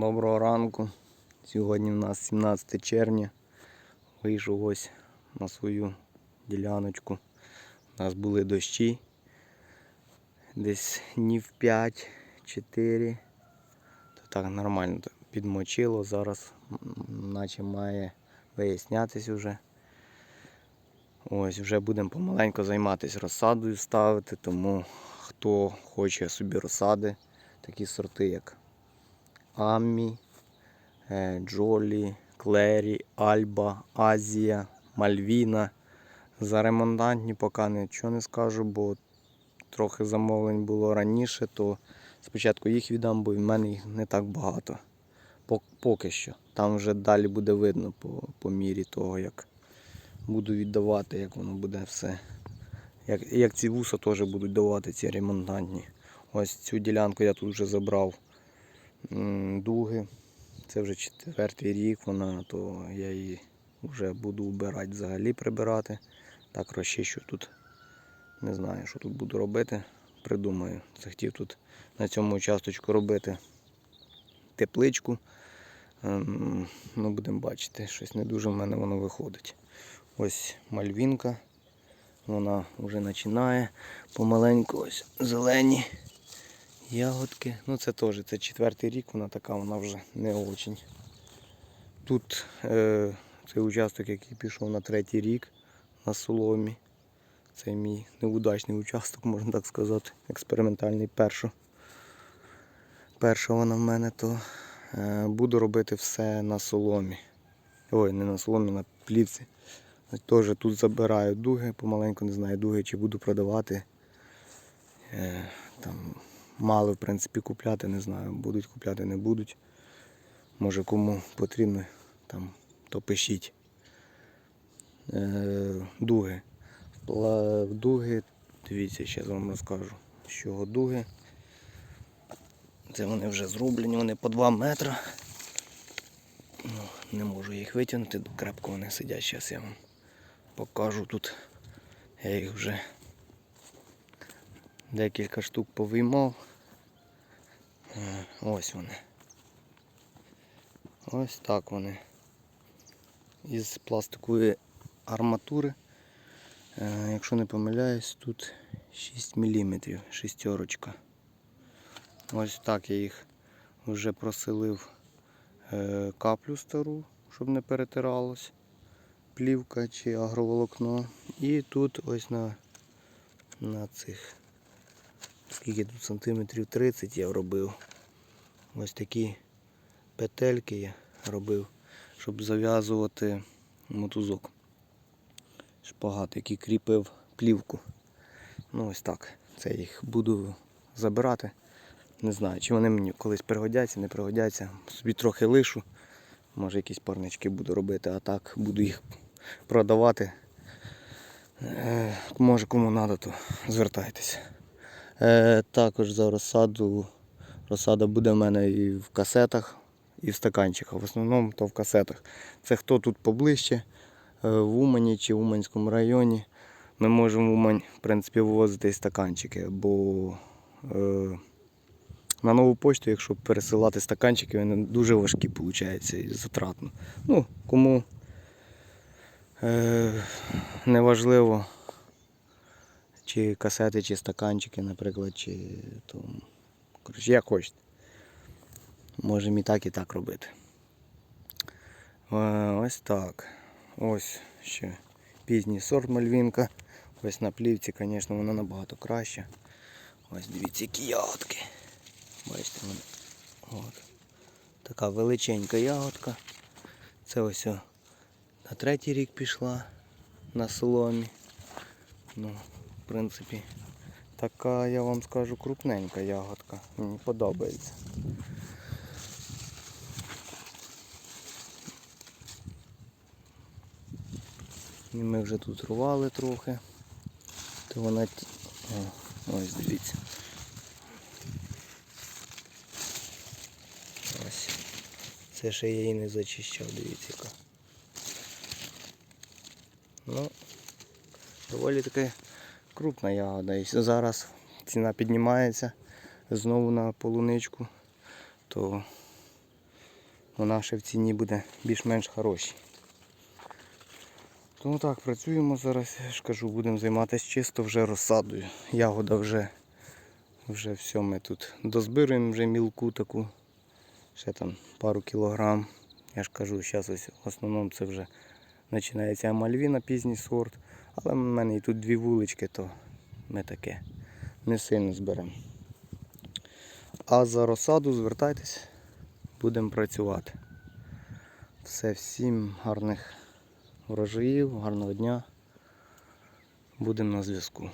Доброго ранку. Сьогодні у нас 17 червня. Вийшов ось на свою діляночку. У нас були дощі. Десь днів 5-4. То так нормально підмочило. Зараз наче має вияснятись вже. Ось вже будемо помаленьку займатися розсадою ставити, тому хто хоче собі розсади, такі сорти, як Аммі, е, Джолі, Клері, Альба, Азія, Мальвіна. За ремонтантні поки нічого не скажу, бо трохи замовлень було раніше, то спочатку їх віддам, бо в мене їх не так багато. Поки що. Там вже далі буде видно по, по мірі того, як буду віддавати, як воно буде все. Як, як ці вуса теж будуть давати, ці ремонтантні. Ось цю ділянку я тут вже забрав дуги. Це вже четвертий рік вона, то я її вже буду вбирати взагалі прибирати. Так розчищу тут. Не знаю, що тут буду робити. Придумаю. Захотів тут на цьому участочку робити тепличку. Ем, Ну, будемо бачити, щось не дуже в мене воно виходить. Ось мальвінка. Вона вже починає помаленьку ось зелені ягодки. Ну це теж це четвертий рік, вона така, вона вже не очень. Тут е, цей участок, який пішов на третій рік на соломі. Це мій неудачний участок, можна так сказати, експериментальний перший. Перша вона в мене, то е, буду робити все на соломі. Ой, не на соломі, на плівці. Теж тут забираю дуги, помаленьку не знаю дуги, чи буду продавати. Е, там мало в принципі купляти, не знаю, будуть купляти, не будуть. Може кому потрібно, там, то пишіть. Е, дуги. Дуги, дивіться, зараз вам розкажу, з чого дуги. Це вони вже зроблені, вони по 2 метри. Ну, не можу їх витягнути, крепко вони сидять. Зараз я вам покажу тут. Я їх вже декілька штук повиймав. Е, Ось вони. Ось так вони. Із пластикової арматури. Е, Якщо не помиляюсь, тут 6 мм, шістерочка. Ось так я їх вже проселив е, каплю стару, щоб не перетиралось. Плівка чи агроволокно. І тут ось на, на цих, скільки тут сантиметрів 30 я робив. Ось такі петельки я робив, щоб зав'язувати мотузок. Шпагат, який кріпив плівку. Ну ось так. Це їх буду забирати. Не знаю, чи вони мені колись пригодяться, не пригодяться. Собі трохи лишу. Може якісь парнички буду робити, а так буду їх продавати. Е, може кому треба, то звертайтеся. Е, також за розсаду. Розсада буде в мене і в касетах, і в стаканчиках. В основному то в касетах. Це хто тут поближче, е, в Умані чи в Уманському районі. Ми можемо в Умань в принципі, вивозити і стаканчики, бо е, на нову почту, якщо пересилати стаканчики, вони дуже важкі виходить і затратно. Ну, кому е, неважливо, чи касети, чи стаканчики, наприклад, чи то, коротше, як хочете. Можемо і так, і так робити. Е, ось так. Ось ще пізній сорт мальвінка. Ось на плівці, звісно, вона набагато краще. Ось дивіться, які ягодки. Бачите, вони. От. Така величенька ягодка. Це ось на третій рік пішла на соломі. Ну, в принципі, така, я вам скажу, крупненька ягодка. Мені подобається. І ми вже тут рвали трохи. То вона О, ось дивіться. Ось. Це ще я її не зачищав, дивіться яка. Ну, доволі таки крупна ягода. І зараз ціна піднімається знову на полуничку, то вона ще в ціні буде більш-менш хороші. Тому так, працюємо зараз, я ж кажу, будемо займатися чисто вже розсадою. Ягода вже, вже все, ми тут дозбируємо вже мілку таку, ще там пару кілограм. Я ж кажу, зараз ось в основному це вже починається мальвіна, пізній сорт. Але в мене і тут дві вулички, то ми таке не сильно зберемо. А за розсаду звертайтесь, будемо працювати. Все, всім гарних врожаїв, гарного дня. Будемо на зв'язку.